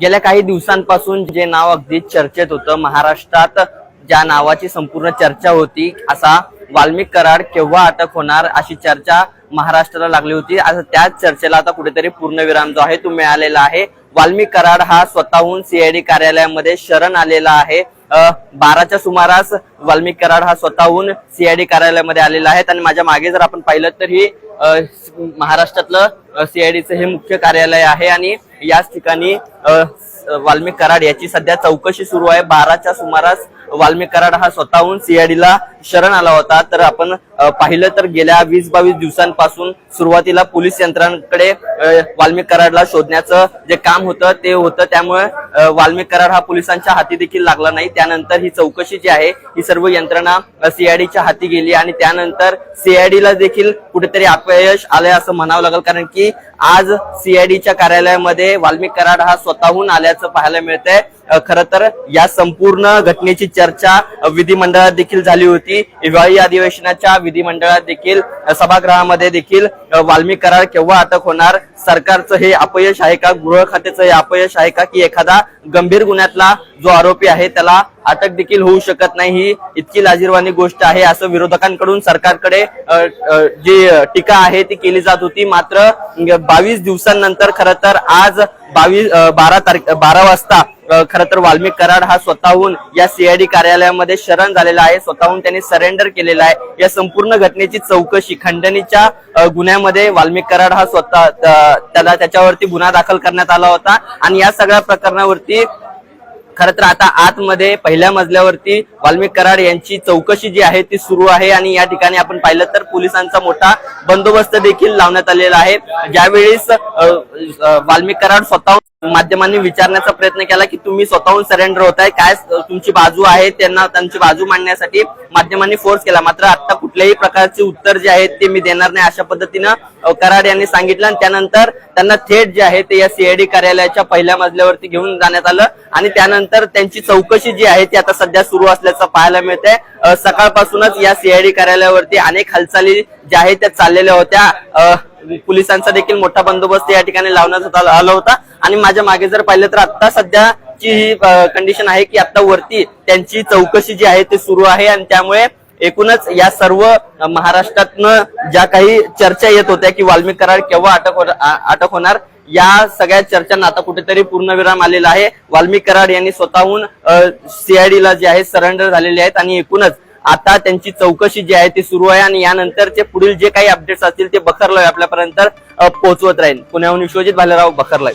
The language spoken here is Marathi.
गेल्या काही दिवसांपासून जे नाव अगदी चर्चेत होतं महाराष्ट्रात ज्या नावाची संपूर्ण चर्चा होती असा वाल्मिक कराड केव्हा अटक होणार अशी चर्चा महाराष्ट्राला लागली होती. असं त्याच चर्चेला आता कुठेतरी पूर्णविराम जो आहे तो मिळालेला आहे. वाल्मिक कराड हा स्वतःहून सीआयडी कार्यालयामध्ये शरण आलेला आहे. बाराच्या सुमारास वाल्मिक कराड हा स्वतःहून सीआयडी कार्यालयामध्ये आलेला आहे. आणि माझ्या मागे जर आपण पाहिलं तर ही महाराष्ट्रातलं सीआयडीचं हे मुख्य कार्यालय आहे. आणि याच ठिकाणी वाल्मिक कराड याची सध्या चौकशी सुरू आहे. बाराच्या सुमारास वाल्मिक कराड हा स्वतःहून सीआयडीला शरण आला होता. तर आपण पाहिलं तर गेल्या वीस बावीस दिवसांपासून सुरुवातीला पोलीस यंत्रांकडे वाल्मिक कराडला शोधण्याचं जे काम होतं ते होतं. त्यामुळे वाल्मिक कराड हा पोलिसांच्या हाती देखील लागला नाही. त्यानंतर ही चौकशी जी आहे ही सर्व यंत्रणा सीआयडीच्या हाती गेली आणि त्यानंतर सीआयडीला देखील कुठेतरी अपयश आलंय असं म्हणावं लागेल. कारण की आज सीआयडीच्या कार्यालयामध्ये वाल्मिक कराड हा स्वतःहून आल्याचं पाहायला मिळतंय. खर तर या संपूर्ण घटनेची चर्चा विधिमंडळात देखील झाली होती. हिवाळी अधिवेशनाच्या विधिमंडळात देखील सभागृहामध्ये देखील वाल्मिक कराड केव्हा अटक होणार? सरकारचं हे अपयश आहे का? गृह खात्याचं हे अपयश आहे का? की एखादा गंभीर गुन्ह्यातला जो आरोपी आहे त्याला अटक देखील होऊ शकत नाही. ही इतकी लाजीरवाणी गोष्ट आहे असं विरोधकांकडून सरकारकडे जी टीका आहे ती केली जात होती. मात्र बावीस दिवसांनंतर खरं तर आज बावीस बारा तारख बारा वाजता खर खरं तर वाल्मिक कराड हा स्वतःहून या सीआयडी कार्यालयामध्ये शरण झालेला आहे. स्वतःहून त्यांनी सरेंडर केलेला आहे. या संपूर्ण घटनेची चौकशी खंडणीच्या गुन्ह्यामध्ये वाल्मिक कराड हा स्वतः त्याला त्याच्यावरती गुन्हा दाखल करण्यात आला होता. आणि या सगळ्या प्रकरणावरती खरं तर आता आतमध्ये पहिल्या मजल्यावरती वाल्मिक कराड यांची चौकशी जी आहे ती सुरू आहे आणि या ठिकाणी आपण पाहिलं तर पोलिसांचा मोठा बंदोबस्त देखील लावण्यात आलेला आहे. ज्यावेळेस वाल्मिक कराड स्वतः माध्यमांनी विचारण्याचा प्रयत्न केला की तुम्ही स्वतःहून सरेंडर होताय काय तुमची बाजू आहे त्यांना त्यांची बाजू मांडण्यासाठी माध्यमांनी फोर्स केला. मात्र आता कुठल्याही प्रकारचे उत्तर जे आहेत ते मी देणार नाही अशा पद्धतीनं कराड यांनी सांगितलं आणि त्यानंतर त्यांना थेट जे आहे ते या सीआयडी कार्यालयाच्या पहिल्या मजल्यावरती घेऊन जाण्यात आलं. आणि त्यानंतर त्यांची चौकशी जी आहे ती आता सध्या सुरू असल्याचं पाहायला मिळतंय. आहे सकाळपासूनच या सीआयडी कार्यालयावरती अनेक हालचाली ज्या आहेत त्या चाललेल्या होत्या. पोलिसांचा देखील मोठा बंदोबस्त या ठिकाणी लावण्यात आला आला होता. आणि माझ्या मागे जर पाहिलं तर आता सध्याची ही कंडिशन आहे की आता वरती त्यांची चौकशी जी आहे ती सुरू आहे आणि त्यामुळे एकूणच या सर्व महाराष्ट्रातनं ज्या काही चर्चा येत होत्या की वाल्मिक कराड केव्हा अटक होणार अटक होणार या सगळ्या चर्चांना आता कुठेतरी पूर्णविराम आलेला आहे. वाल्मिक कराड यांनी स्वतःहून सीआयडीला जे आहे सरेंडर झालेले आहेत आणि एकूणच आता त्यांची चौकशी जी आहे ती सुरू आहे आणि यानंतरचे पुढील जे काही अपडेट्स असतील ते बखरलाय आपल्यापर्यंत पोहोचवत राहील. पुण्याहून विश्वजित भालेराव बखरलाय.